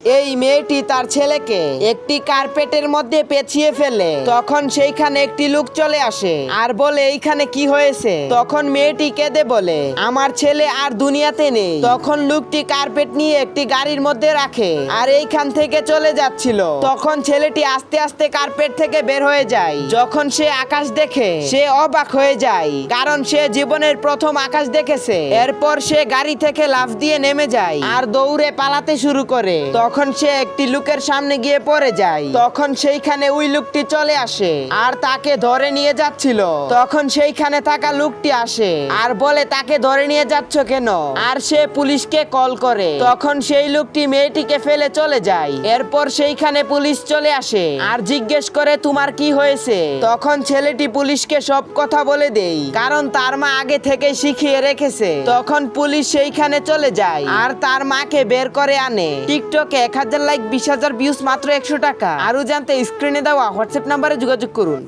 এই মেয়েটি তার ছেলেকে একটি কার্পেটের মধ্যে পেঁচিয়ে ফেলে। তখন সেইখানে একটি লোক চলে আসে আর বলে, এইখানে কি হয়েছে? তখন মেয়েটি কেঁদে বলে, আমার ছেলে আর দুনিয়াতে নেই। তখন লোকটি কার্পেট নিয়ে একটি গাড়ির মধ্যে রাখে আর এইখান থেকে চলে যাচ্ছিল। তখন ছেলেটি আস্তে আস্তে কার্পেট থেকে বের হয়ে যায়। যখন সে আকাশ দেখে, সে অবাক হয়ে যায়, কারণ সে জীবনের প্রথম আকাশ দেখেছে। এরপর সে গাড়ি থেকে লাফ দিয়ে নেমে যায় আর দৌড়ে পালাতে শুরু করে। তখন সে একটি লোকের সামনে গিয়ে পড়ে যায়, তখন সেইখানে ওই লোকটি চলে আসে আর তাকে ধরে নিয়ে যাচ্ছিল। তখন সেইখানে থাকা লোকটি আসে আর বলে, তাকে ধরে নিয়ে যাচ্ছ কেন? আর সে পুলিশকে কল করে। তখন সেই লোকটি মেয়েটিকে ফেলে চলে যায়। এরপর সেইখানে পুলিশ চলে আসে আর জিজ্ঞেস করে, তোমার কি হয়েছে? তখন ছেলেটি পুলিশকে সব কথা বলে দেই কারণ তার মা আগে থেকে শিখিয়ে রেখেছে। তখন পুলিশ সেইখানে চলে যায় আর তার মাকে বের করে আনে। টিকটকে এক হাজার লাইক বিশ হাজার ভিউজ মাত্র একশো টাকা। আরও জানতে স্ক্রিনে দেওয়া হোয়াটসঅ্যাপ নাম্বারে যোগাযোগ করুন।